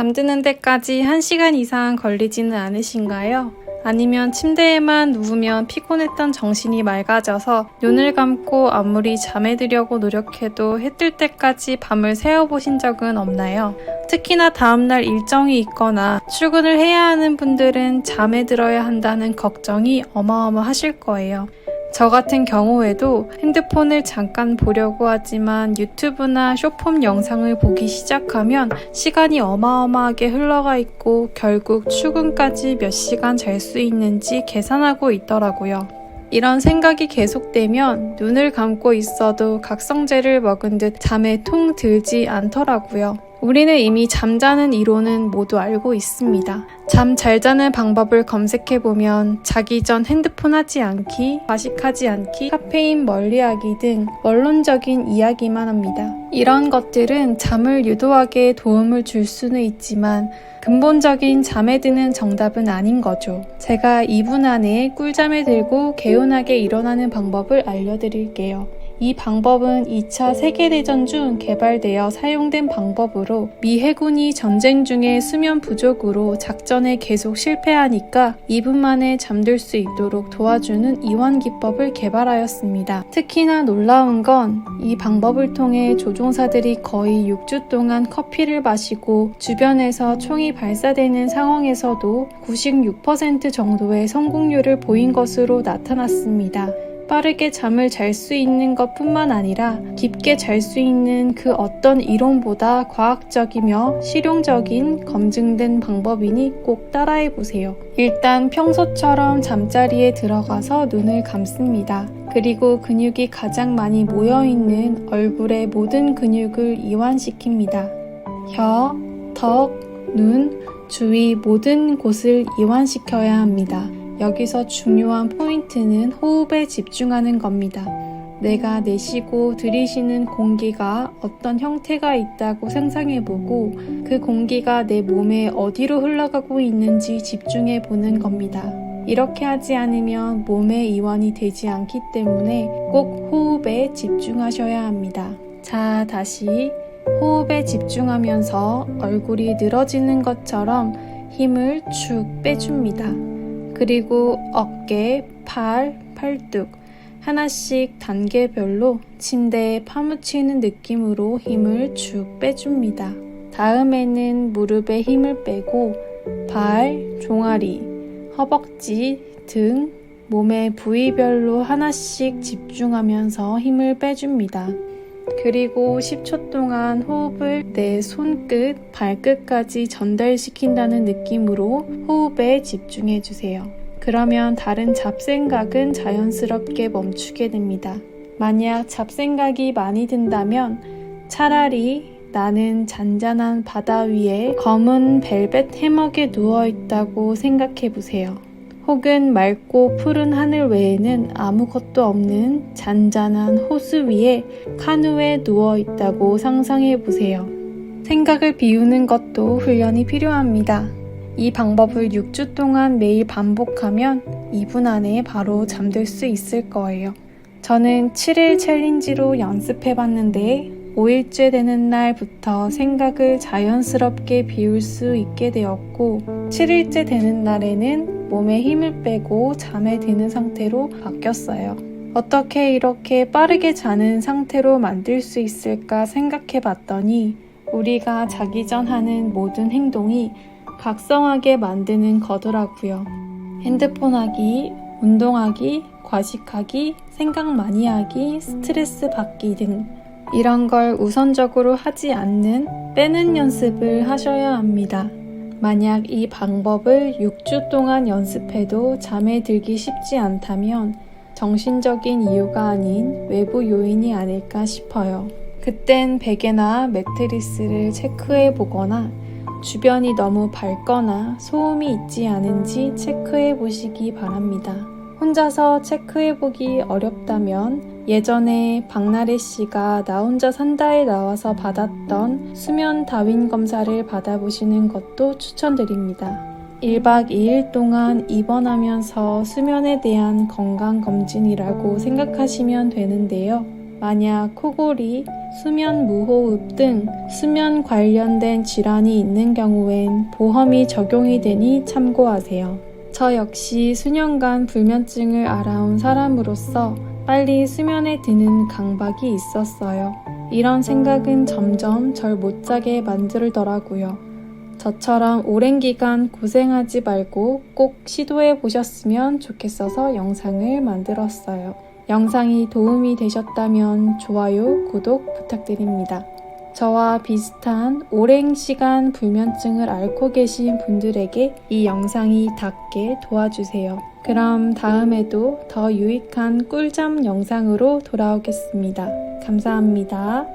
잠드는 데까지 1시간 이상 걸리지는 않으신가요? 아니면 침대에만 누우면 피곤했던 정신이 맑아져서 눈을 감고 아무리 잠에 들려고 노력해도 해 뜰 때까지 밤을 새워보신 적은 없나요? 특히나 다음날 일정이 있거나 출근을 해야 하는 분들은 잠에 들어야 한다는 걱정이 어마어마하실 거예요. 저 같은 경우에도 핸드폰을 잠깐 보려고 하지만 유튜브나 쇼폼 영상을 보기 시작하면 시간이 어마어마하게 흘러가 있고 결국 출근까지 몇 시간 잘 수 있는지 계산하고 있더라고요. 이런 생각이 계속되면 눈을 감고 있어도 각성제를 먹은 듯 잠에 통 들지 않더라고요. 우리는 이미 잠자는 이론은 모두 알고 있습니다. 잠 잘 자는 방법을 검색해보면 자기 전 핸드폰 하지 않기, 과식하지 않기, 카페인 멀리하기 등 원론적인 이야기만 합니다. 이런 것들은 잠을 유도하게 도움을 줄 수는 있지만 근본적인 잠에 드는 정답은 아닌 거죠. 제가 2분 안에 꿀잠에 들고 개운하게 일어나는 방법을 알려드릴게요. 이 방법은 2차 세계대전 중 개발되어 사용된 방법으로 미 해군이 전쟁 중에 수면 부족으로 작전에 계속 실패하니까 2분 만에 잠들 수 있도록 도와주는 이완 기법을 개발하였습니다. 특히나 놀라운 건 이 방법을 통해 조종사들이 거의 6주 동안 커피를 마시고 주변에서 총이 발사되는 상황에서도 96% 정도의 성공률을 보인 것으로 나타났습니다. 빠르게 잠을 잘 수 있는 것 뿐만 아니라 깊게 잘 수 있는 그 어떤 이론보다 과학적이며 실용적인 검증된 방법이니 꼭 따라해 보세요. 일단 평소처럼 잠자리에 들어가서 눈을 감습니다. 그리고 근육이 가장 많이 모여 있는 얼굴의 모든 근육을 이완시킵니다. 혀, 턱, 눈, 주위 모든 곳을 이완시켜야 합니다. 여기서 중요한 포인트는 호흡에 집중하는 겁니다. 내가 내쉬고 들이쉬는 공기가 어떤 형태가 있다고 상상해보고 그 공기가 내 몸에 어디로 흘러가고 있는지 집중해 보는 겁니다. 이렇게 하지 않으면 몸의 이완이 되지 않기 때문에 꼭 호흡에 집중하셔야 합니다. 자, 다시 호흡에 집중하면서 얼굴이 늘어지는 것처럼 힘을 축 빼줍니다. 그리고 어깨, 팔, 팔뚝 하나씩 단계별로 침대에 파묻히는 느낌으로 힘을 쭉 빼줍니다. 다음에는 무릎에 힘을 빼고 발, 종아리, 허벅지, 등, 몸의 부위별로 하나씩 집중하면서 힘을 빼줍니다. 그리고 10초 동안 호흡을 내 손끝, 발끝까지 전달시킨다는 느낌으로 호흡에 집중해 주세요. 그러면 다른 잡생각은 자연스럽게 멈추게 됩니다. 만약 잡생각이 많이 든다면 차라리 나는 잔잔한 바다 위에 검은 벨벳 해먹에 누워 있다고 생각해 보세요. 혹은 맑고 푸른 하늘 외에는 아무것도 없는 잔잔한 호수 위에 카누에 누워 있다고 상상해 보세요. 생각을 비우는 것도 훈련이 필요합니다. 이 방법을 6주 동안 매일 반복하면 2분 안에 바로 잠들 수 있을 거예요. 저는 7일 챌린지로 연습해 봤는데 5일째 되는 날부터 생각을 자연스럽게 비울 수 있게 되었고 7일째 되는 날에는 몸에 힘을 빼고 잠에 드는 상태로 바뀌었어요. 어떻게 이렇게 빠르게 자는 상태로 만들 수 있을까 생각해 봤더니 우리가 자기 전 하는 모든 행동이 각성하게 만드는 거더라고요. 핸드폰 하기, 운동하기, 과식하기, 생각 많이 하기, 스트레스 받기 등 이런 걸 우선적으로 하지 않는 빼는 연습을 하셔야 합니다. 만약 이 방법을 6주 동안 연습해도 잠에 들기 쉽지 않다면 정신적인 이유가 아닌 외부 요인이 아닐까 싶어요. 그땐 베개나 매트리스를 체크해 보거나 주변이 너무 밝거나 소음이 있지 않은지 체크해 보시기 바랍니다. 혼자서 체크해 보기 어렵다면 예전에 박나래 씨가 나 혼자 산다에 나와서 받았던 수면 다윈 검사를 받아보시는 것도 추천드립니다. 1박 2일 동안 입원하면서 수면에 대한 건강검진이라고 생각하시면 되는데요. 만약 코골이, 수면 무호흡 등 수면 관련된 질환이 있는 경우엔 보험이 적용이 되니 참고하세요. 저 역시 수년간 불면증을 알아온 사람으로서 빨리 수면에 드는 강박이 있었어요. 이런 생각은 점점 절 못 자게 만들더라고요. 저처럼 오랜 기간 고생하지 말고 꼭 시도해 보셨으면 좋겠어서 영상을 만들었어요. 영상이 도움이 되셨다면 좋아요, 구독 부탁드립니다. 저와 비슷한 오랜 시간 불면증을 앓고 계신 분들에게 이 영상이 닿게 도와주세요. 그럼 다음에도 더 유익한 꿀잠 영상으로 돌아오겠습니다. 감사합니다.